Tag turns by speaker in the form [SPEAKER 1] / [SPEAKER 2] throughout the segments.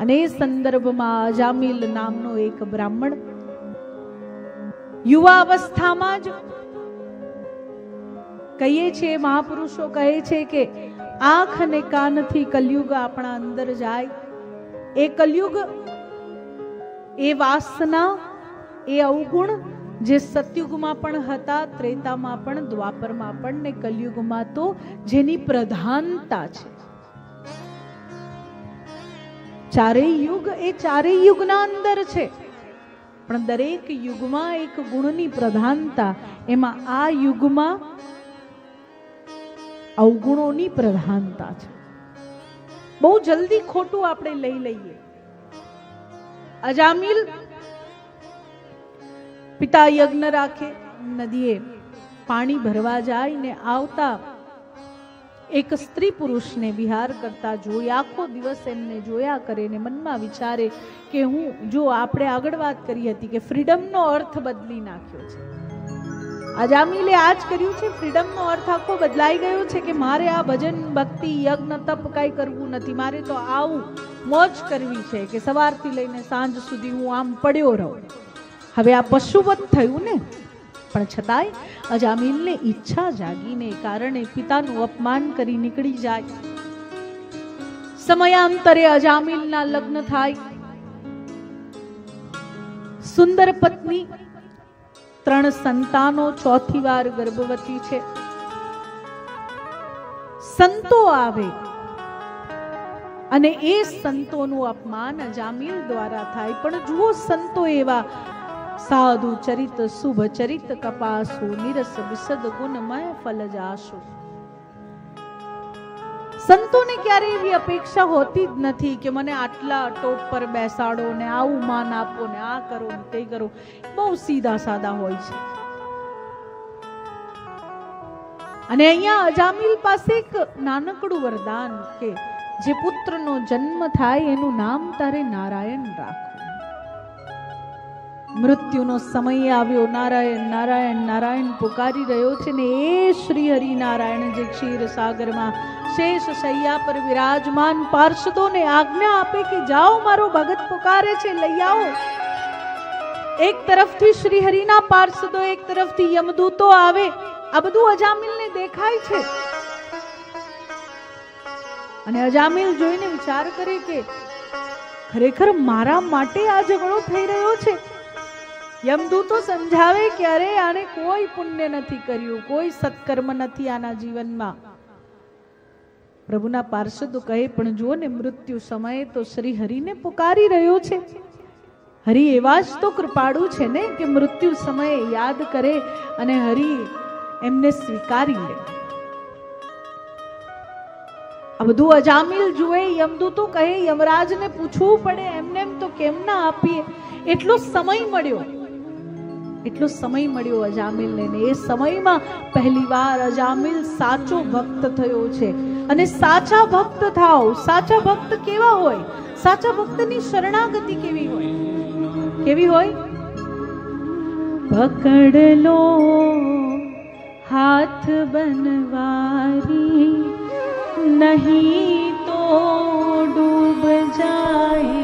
[SPEAKER 1] અને એ સંદર્ભમાં અજામિલ નામનો એક બ્રાહ્મણ યુવા અવસ્થામાં જ કહીએ છીએ મહાપુરુષો કહે છે કે આંખ અને કાનથી કલયુગ આપણા અંદર જાય. એ કલયુગ, એ વાસના, એ અવગુણ જે સતયુગમાં પણ હતા, ત્રેતામાં પણ, દ્વાપરમાં પણ ને કલયુગમાં તો જેની પ્રધાનતા છે. ચારેય યુગ એ ચારેય યુગના અંદર છે. પણ દરેક યુગમાં એક ગુણની પ્રધાનતા, એમાં આ યુગમાં અવગુણોની પ્રધાનતા છે. બહુ જલ્દી ખોટું આપણે લઈ લઈએ. અજામિલ પિતા યજ્ઞ રાખે, નદીએ પાણી ભરવા જાય ને આવતા એક સ્ત્રી પુરુષને વિહાર કરતા જોઈ, આખો દિવસ એમને જોયા કરે ને મનમાં વિચારે કે હું, જો આપણે આગળ વાત કરી હતી કે ફ્રીડમનો અર્થ બદલી નાખ્યો છે. અજામિલે આ જ કર્યું છે, ફ્રીડમનો અર્થ આખો બદલાઈ ગયો છે કે મારે આ ભજન, ભક્તિ, યજ્ઞ, તપ કાંઈ કરવું નથી. મારે તો આવું મોજ કરવી છે કે સવારથી લઈને સાંજ સુધી હું આમ પડ્યો રહું. હવે આ પશુવત થયું ને? પણ છતાંય અજામિલને ઈચ્છા જાગીને કારણે પિતાનું અપમાન કરી નીકળી જાય. સમયાંતરે અજામિલના લગ્ન થાય. સુંદર પત્ની, ત્રણ સંતાનો, ચોથી વાર ગર્ભવતી છે. સંતો આવે અને એ સંતોનું અપમાન અજામિલ દ્વારા થાય. પણ જુઓ સંતો એવા સાધુ ચરિત, શુભ ચરિત, કપાસુ, નિરસ, વિસદ ગુણમય ફલ જાશુ સંતોને ક્યારે એવી અપેક્ષા હોતી જ નથી કે મને આટલા ટોપ પર બેસાડો ને આવું માન આપો ને આ કરો ને તે કરો. બહુ સીધા સાદા હોય છે. અને અહીંયા અજામિલ પાસે એક નાનકડું વરદાન કે જે પુત્રનો જન્મ થાય એનું નામ તારે નારાયણ રાખવું મૃત્યુનો સમય આવ્યો. નારાયણ નારાયણ નારાયણ પુકારી રહ્યો છે ને એ શ્રી હરિનારાયણ જે ક્ષીર સાગરમાં શેષ શૈયા પર વિરાજમાન પાર્ષદોને આજ્ઞા આપે કે જાઓ મારો ભગત પુકારે છે, લઈ આવો. એક તરફથી શ્રી હરિના પાર્ષદો, એક તરફથી યમદૂતો આવે. આ બધું અજામિલને દેખાય છે. અને અજામિલ જોઈને વિચાર કરે કે ખરેખર મારા માટે આ ઝઘડો થઈ રહ્યો છે. યમદૂતો સમજાવે કે અરે આને કોઈ પુણ્ય નથી કર્યું, કોઈ સત્કર્મ નથી આના જીવનમાં. પ્રભુના પાર્ષદો કહે, પણ જુઓ ને મૃત્યુ સમયે તો શ્રી હરિને પુકારી રહ્યો છે. હરિ એવા જ તો કૃપાળુ છે ને કે મૃત્યુ સમયે યાદ કરે અને હરિ એમને સ્વીકારી લે. આ બધું અજામિલ જુએ યમદૂતો કહે, યમરાજને પૂછવું પડે, એમને એમ તો કેમ ના આપીએ? એટલો સમય મળ્યો. એટલો સમય મળ્યો અજામિલને ને એ સમયમાં પહેલીવાર અજામિલ સાચો ભક્ત થયો છે. અને સાચા ભક્ત થાવ સાચા ભક્ત કેવા હોય? સાચા ભક્તની શરણાગતિ કેવી હોય? કેવી હોય? પકડ લો હાથ બનવારી, નહીં તો ડૂબ જાएंगे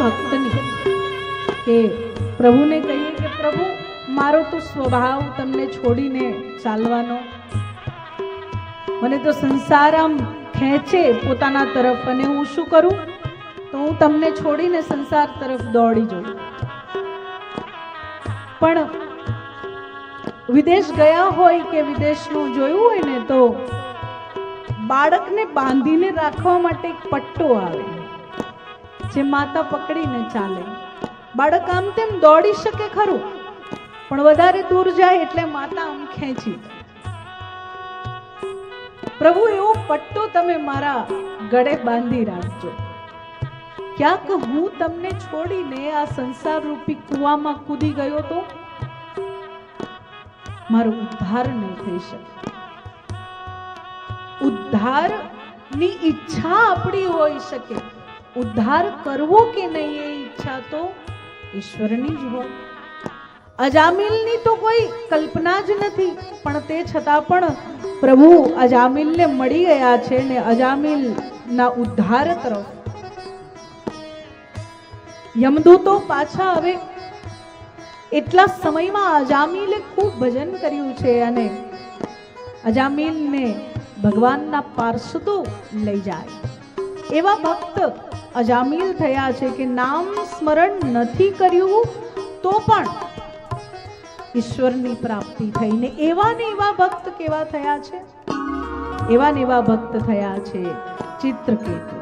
[SPEAKER 1] ભક્તની કે પ્રભુને કહીએ કે પ્રભુ, મારો તો સ્વભાવ તમને છોડીને ચાલવાનો. મને તો સંસાર આમ ખેંચે પોતાના તરફ અને હું શું કરું? તો હું તમને છોડીને સંસાર તરફ દોડી જઉં. પણ વિદેશ ગયા હોય કે વિદેશનું જોયું હોય ને તો બાળકને બાંધીને રાખવા માટે એક પટ્ટો આવે. જે માતા પકડીને ચાલે. બાળક આમ તેમ દોડી શકે ખરું, પણ વધારે દૂર જાય એટલે માતા આમ ખેંચી. પ્રભુ, એવો પટ્ટો તમે મારા ગળે બાંધી રાખજો. ક્યાંક હું તમને છોડીને આ સંસાર રૂપી કૂવામાં કૂદી ગયો તો? મારો ઉદ્ધાર નહીં થઈ શકે. ઉદ્ધારની ઈચ્છા આપણી હોઈ શકે. ઉદ્ધાર કરવો કે નહીં એ ઈચ્છા તો ઈશ્વરની જ હોય. અજામિલની તો કોઈ કલ્પના જ નથી, પણ તે છતાં પણ પ્રભુ અજામિલને મળી ગયા છે ને અજામિલના ઉદ્ધાર તરફ. યમદૂતો પાછા હવે એટલા સમયમાં અજામિલે ખૂબ ભજન કર્યું છે અને અજામિલને ભગવાનના પાર્ષદો લઈ જાય. એવા ભક્ત અજામિલ થયા છે કે નામ સ્મરણ નથી કર્યું, તો પણ ઈશ્વરની પ્રાપ્તિ થઈને એવા ને એવા ભક્ત કેવા થયા છે? એવા ને એવા ભક્ત થયા છે ચિત્રકેતુ.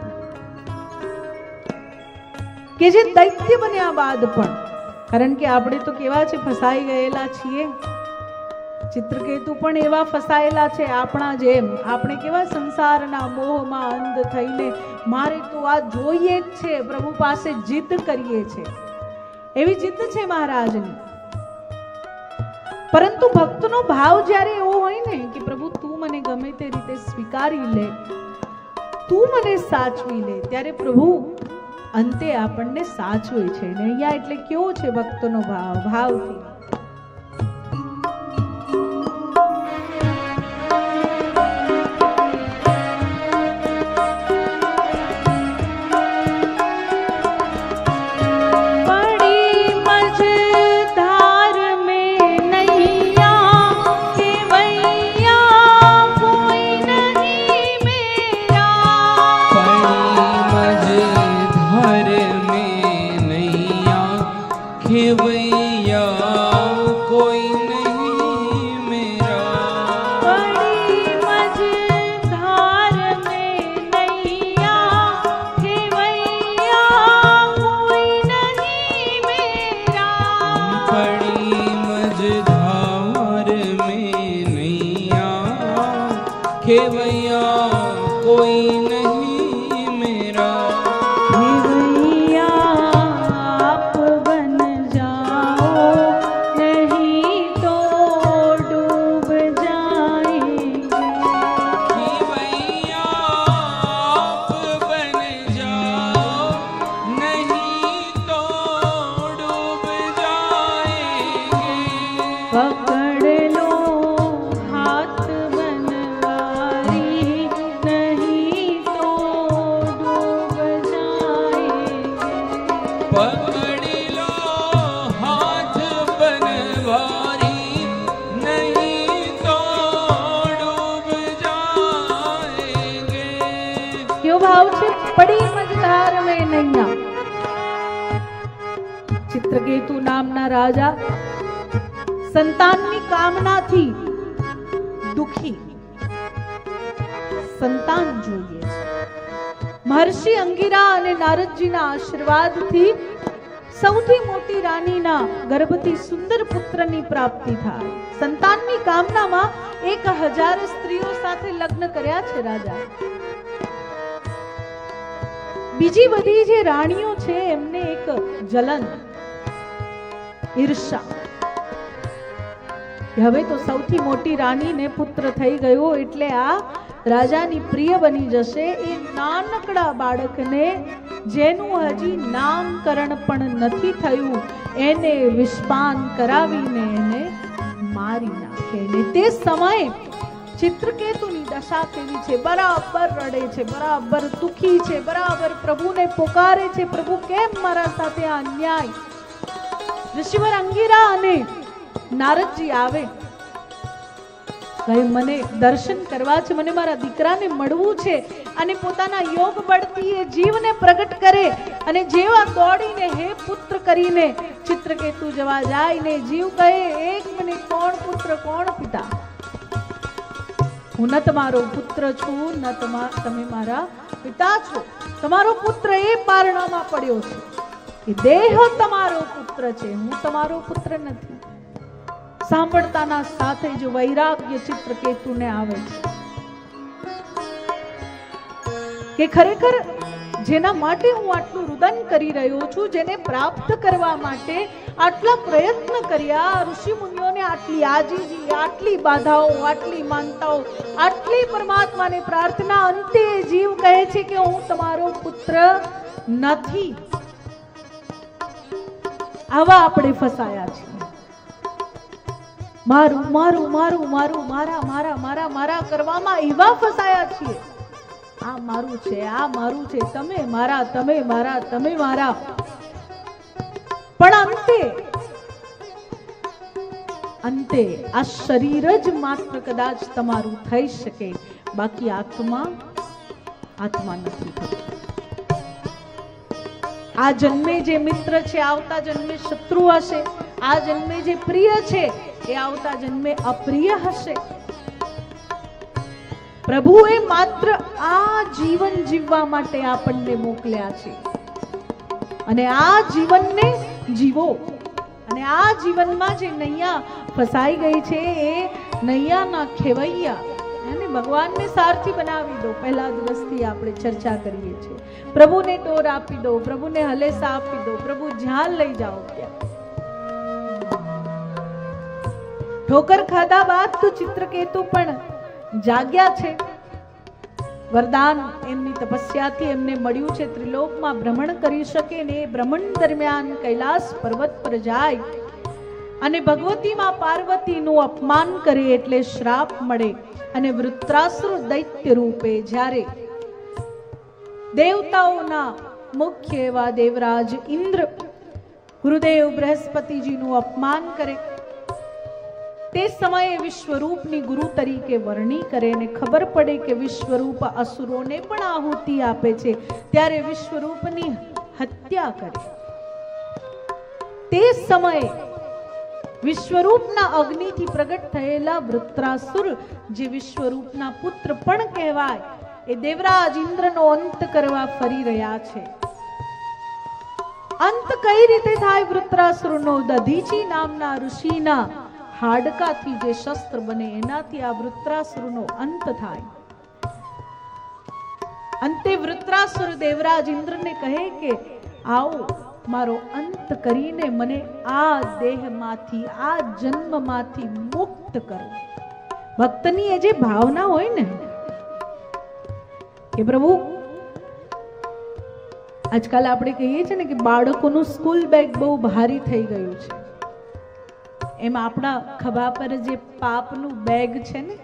[SPEAKER 1] કે જે દૈત્ય બન્યા બાદ પણ, કારણ કે આપણે તો કેવા છે, ફસાઈ ગયેલા છીએ. ચિત્રકેતુ પણ એવા ફસાયેલા છે આપણા જેમ. આપણે કેવા સંસારના મોહમાં અંધ થઈને મારે તો આ જોઈએ જ છે, પ્રભુ પાસે જીત કરીએ છે. એવી જીત છે મહારાજની. પરંતુ ભક્તનો ભાવ જ્યારે એવો હોય ને કે પ્રભુ તું મને ગમે તે રીતે સ્વીકારી લે, તું મને સાચવી લે, ત્યારે પ્રભુ અંતે આપણને સાચવે છે. ને અહીંયા એટલે કેવો છે ભક્તનો ભાવ, ભાવથી. thì bây છે ચિત્રકેતુ નામના રાજા સંતાનની કામનાથી દુખી સંતાન જોઈએ મહર્ષિ અંગિરા અને નારદજીના આશીર્વાદથી સૌથી મોટી રાનીના ગર્ભથી સુંદર પુત્રની પ્રાપ્તિ થાય સંતાનની કામનામાં એક હજાર સ્ત્રીઓ સાથે લગ્ન કર્યા છે, રાજા. બીજી બધી જે રાણીઓ છે, એમને એક જલન, ઈર્ષા. હવે તો સૌથી મોટી રાણીને પુત્ર થઈ ગયો એટલે આ રાજાની પ્રિય બની જશે એ નાનકડા બાળકને, જેનું હજી નામકરણ પણ નથી થયું, એને વિષપાન કરાવીને એને મારી નાખે. ને તે સમયે ચિત્રકેતુની દશા કેવી છે. બરાબર રડે છે, બરાબર દુખી છે, બરાબર પ્રભુને પોકારે છે. પ્રભુ કેમ મારા સાથે આ અન્યાય? ઋષિવર અંગીરા અને નારદજી આવે. કહે મને દર્શન કરવા છે, મને મારા દીકરાને મળવું છે અને પોતાના યોગ બળથી એ જીવને પ્રગટ કરે અને જેવા દોડીને હે પુત્ર કરીને ચિત્રકેતુ જવા જાય ને જીવ કહે, એક મિનિટ, કોણ પુત્ર, કોણ પિતા? હું ન તમારો પુત્ર છું, ન તમે મારા પિતા છો. તમારો પુત્ર એ પારણામાં પડ્યો છે એ દેહ તમારો પુત્ર છે. હું તમારો પુત્ર નથી. સાંભળતાના સાથે જ વૈરાગ્ય ચિત્રકેતુને આવે છે. કે ખરેખર જેના માટે હું આટલું રુદન કરી રહ્યો છું, જેને પ્રાપ્ત કરવા માટે આટલા પ્રયત્ન કર્યા, ઋષિ આટલી આજીજી, આટલી બાધાઓ, આટલી માનતાઓ, આટલી પરમાત્માને પ્રાર્થના અંતે જીવ કહે છે કે હું તમારો પુત્ર નથી. આવા આપણે ફસાયા છીએ. મારું મારું મારું મારું, મારા મારા મારા મારા કરવામાં એવા ફસાયા છીએ. આ મારું છે, આ મારું છે, તમે મારા તમે મારા તમે મારા. પણ અંતે અંતે આ શરીર જ માત્ર કદાચ તમારું થઈ શકે. બાકી આત્મા આત્મા નથી આ જન્મે જે મિત્ર છે, આવતા જન્મે શત્રુ હશે. આ જન્મે જે પ્રિય છે, એ આવતા જન્મે અપ્રિય હશે. પ્રભુએ માત્ર આ જીવન જીવવા માટે આપણને મોકલ્યા છે. અને આ જીવનને જીવો. અને આ જીવનમાં જે નૈયા ફસાઈ ગઈ છે એ નૈયાના ખેવૈયા. અને ભગવાનને સારથી બનાવી દો. પહેલા દિવસથી આપણે ચર્ચા કરીએ છીએ. પ્રભુને ટોર આપી દો, પ્રભુને હલેસા આપી દો, પ્રભુ જ્યાં લઈ જાઓ ત્યાં ઠોકર ખાધા બાદ તો ચિત્રકેતુ પણ જાગ્યા છે. વરદાન એમની તપસ્યાથી એમને મળ્યું છે ત્રિલોકમાં ભ્રમણ કરી શકે ને એ ભ્રમણ દરમિયાન કૈલાસ પર્વત પર જાય અને ભગવતીમાં પાર્વતીનું અપમાન કરે એટલે શ્રાપ મળે અને વૃત્રાસુર દૈત્ય રૂપે જ્યારે દેવતાઓના મુખ્ય એવા દેવરાજ ઇન્દ્ર ગુરુદેવ બૃહસ્પતિજીનું અપમાન કરે તે સમયે વિશ્વરૂપની ગુરુ તરીકે વર્ણી કરે ને ખબર પડે કે વિશ્વરૂપ અસુરોને પણ આહુતિ આપે છે. ત્યારે વિશ્વરૂપની હત્યા કરે. તે સમયે વિશ્વરૂપના અગ્નિથી પ્રગટ થયેલા વૃત્રાસુર, જે વિશ્વરૂપના પુત્ર પણ કહેવાય, એ દેવરાજ ઇન્દ્રનો અંત કરવા ફરી રહ્યા છે. અંત કઈ રીતે થાય વૃત્રાસુરનો? દધીચી નામના ઋષિના હાડકાથી જે શસ્ત્ર બને, એનાથી આ વૃત્રાસુરનો અંત થાય. અંતે વૃત્રાસુર દેવરાજ ઇન્દ્રને કહે કે, આવો, મારો અંત કરીને મને આ દેહમાંથી, આ જન્મમાંથી મુક્ત કરો. ભક્તની એ જે ભાવના હોય ને, કે પ્રભુ, આજકાલ આપણે કહીએ છીએ ને કે બાળકોનું સ્કૂલ બેગ બહુ ભારી થઈ ગયું છે. એમ આપણા ખભા પર જે પાપનું બેગ છે ને,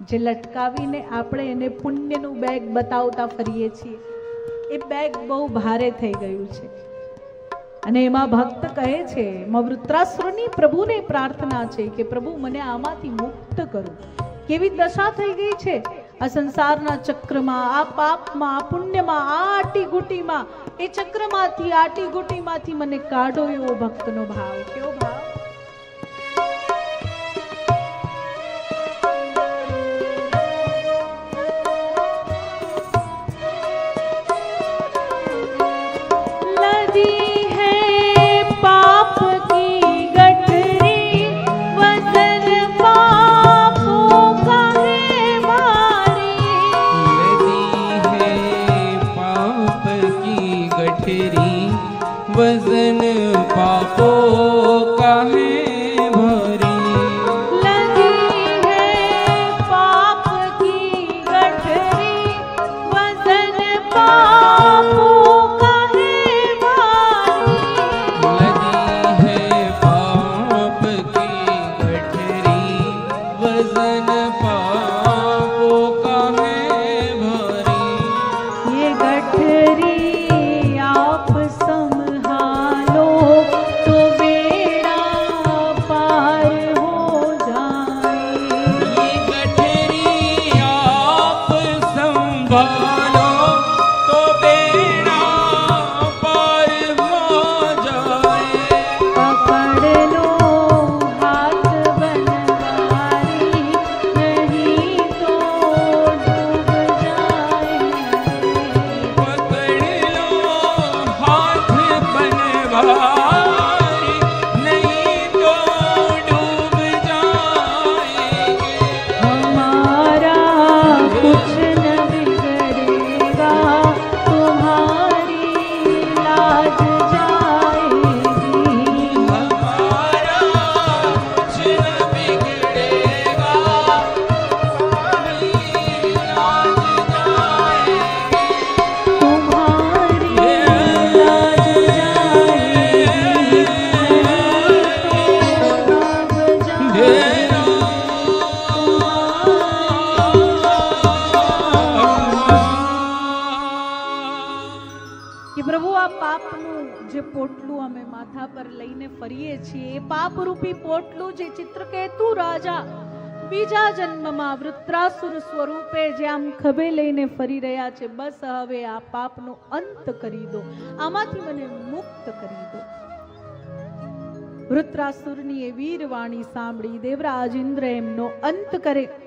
[SPEAKER 1] જે લટકાવીને આપણે એને પુણ્યનું બેગ બતાવતા ફરીએ છીએ, એ બેગ બહુ ભારે થઈ ગયું છે. અને એમાં ભક્ત કહે છે એમાં વૃત્રાસુરની પ્રભુને પ્રાર્થના છે કે પ્રભુ મને આમાંથી મુક્ત કરો. કેવી દશા થઈ ગઈ છે? આ સંસારના ચક્રમાં, આ પાપમાં, આ પુણ્યમાં, આ આટી ગુટીમાં એ ચક્રમાંથી આટી ગુટીમાંથી મને કાઢો એવો ભક્તનો ભાવ. કેવો ભાવ? है पाप જે પોટલું અમે માથા પર લઈને ફરીએ છીએ, એ પાપરૂપી પોટલું જે ચિત્રકેતુ રાજા બીજા જન્મમાં વૃત્રાસુર સ્વરૂપે જે આમ ખભે લઈને ફરી રહ્યા છે, બસ હવે આ પાપનો અંત કરી દો, આમાંથી મને મુક્ત કરી દો. વૃત્રાસુરની એ વીરવાણી સાંભળી દેવરાજ ઇન્દ્ર એમનો અંત કરે.